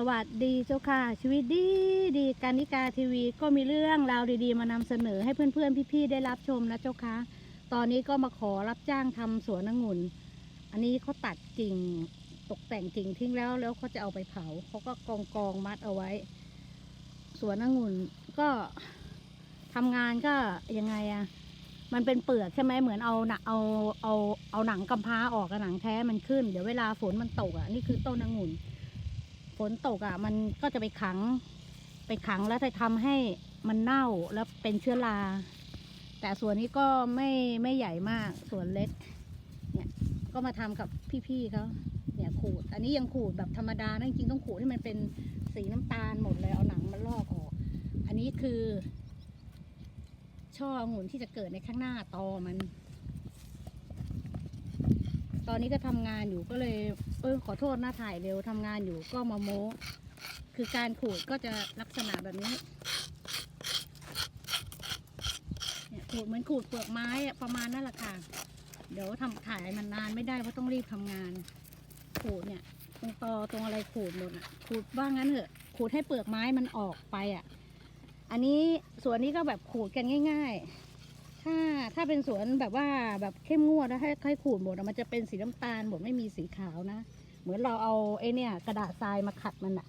สวัสดีเจ้าค่ะ ชีวิตดีดีการนิกาทีวีก็มีเรื่องราวดีๆ มานำเสนอให้เพื่อนๆพี่ๆได้รับชมนะเจ้าค่ะ ตอนนี้ก็มาขอรับจ้างทำสวนองุ่น อันนี้เขาตัดกิ่งตกแต่งกิ่งทิ้งแล้วแล้วเขาจะเอาไปเผาเขาก็กองกองมัดเอาไว้ สวนองุ่นก็ทำงานก็ยังไงอะมันเป็นเปลือกใช่ไหมเหมือนเอาหนัเอาเอาเอาหนังกำพร้าออกกับหนังแท้มันขึ้น เดี๋ยวเวลาฝนมันตกอะนี่คือต้นองุ่น ฝนตกอะ่ะ มันก็จะไปขัง ไปขังแล้วจะทำให้มันเน่าแล้วเป็นเชื้อรา แต่ส่วนนี้ก็ไม่ไม่ใหญ่มากส่วนเล็ก เนี่ยก็มาทำกับพี่ๆเขาเนี่ยขูด อันนี้ยังขูดแบบธรรมดานะจริงๆต้องขูดให้มันเป็นสีน้ำตาลหมดเลยเอาหนังมันลอกออก อันนี้คือ ช่อองุ่นที่จะเกิดในข้างหน้าตอมัน ตอนนี้ก็ทำงานอยู่ก็เลยเออขอโทษนะถ่ายเร็วทำงานอยู่ก็มาโม้ คือการขูดก็จะลักษณะแบบนี้เนี่ยขูดเหมือนขูดเปลือกไม้อะประมาณนั่นแหละค่ะ เดี๋ยวทำถ่ายมันนานไม่ได้เพราะต้องรีบทำงาน ขูดเนี่ย ตรงตอตรงอะไรขูดหมดอะขูดว่างั้นเถอะขูดให้เปลือกไม้มันออกไปอะ อันนี้ส่วนนี้ก็แบบขูดกันง่าย ๆ ถ้าถ้าเป็นสวนแบบว่าแบบเข้มงวดแล้วให้ให้ขูดหมดอะมันจะเป็นสีน้ำตาลหมดไม่มีสีขาวนะ เหมือนเราเอาไอ้เนี่ย กระดาษทรายมาขัดมันอะ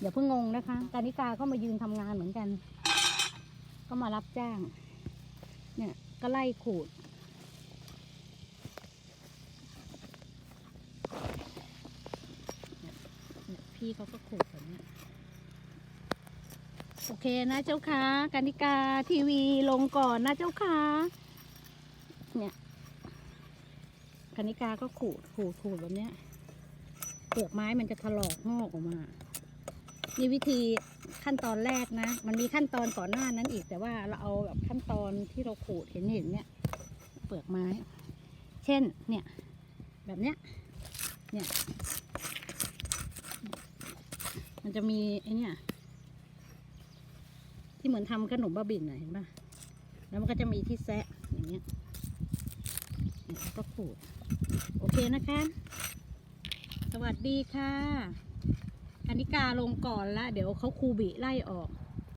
อย่าเพิ่งงงนะคะ การนิกาก็มายืนทำงานเหมือนกัน ก็มารับจ้าง เนี่ยก็ไล่ขูดเนี่ยพี่เขาก็ขูดแบบนี้ โอเคนะเจ้าค่ะกานิกาทีวีลงก่อนนะเจ้าค่ะเนี่ยกานิกาก็ขูดขูดขูดแบบเนี้ยเปลือกไม้มันจะถลอกงอกออกมานี่วิธีขั้นตอนแรกนะ มันมีขั้นตอนก่อนหน้านั้นอีก แต่ว่าเราเอาแบบขั้นตอนที่เราขูดเห็นเห็นเนี่ย เปลือกไม้ เช่น เนี่ย แบบเนี้ย เนี่ย มันจะมีไอเนี่ย ที่เหมือนทำขนมบ้าบินน่ะเห็นปะแล้วมันก็จะมีที่แซะอย่างเงี้ยแล้วก็ขูด โอเคนะคะ สวัสดีค่ะ อันิกาลงก่อนละ เดี๋ยวเขาครูบิไล่ออก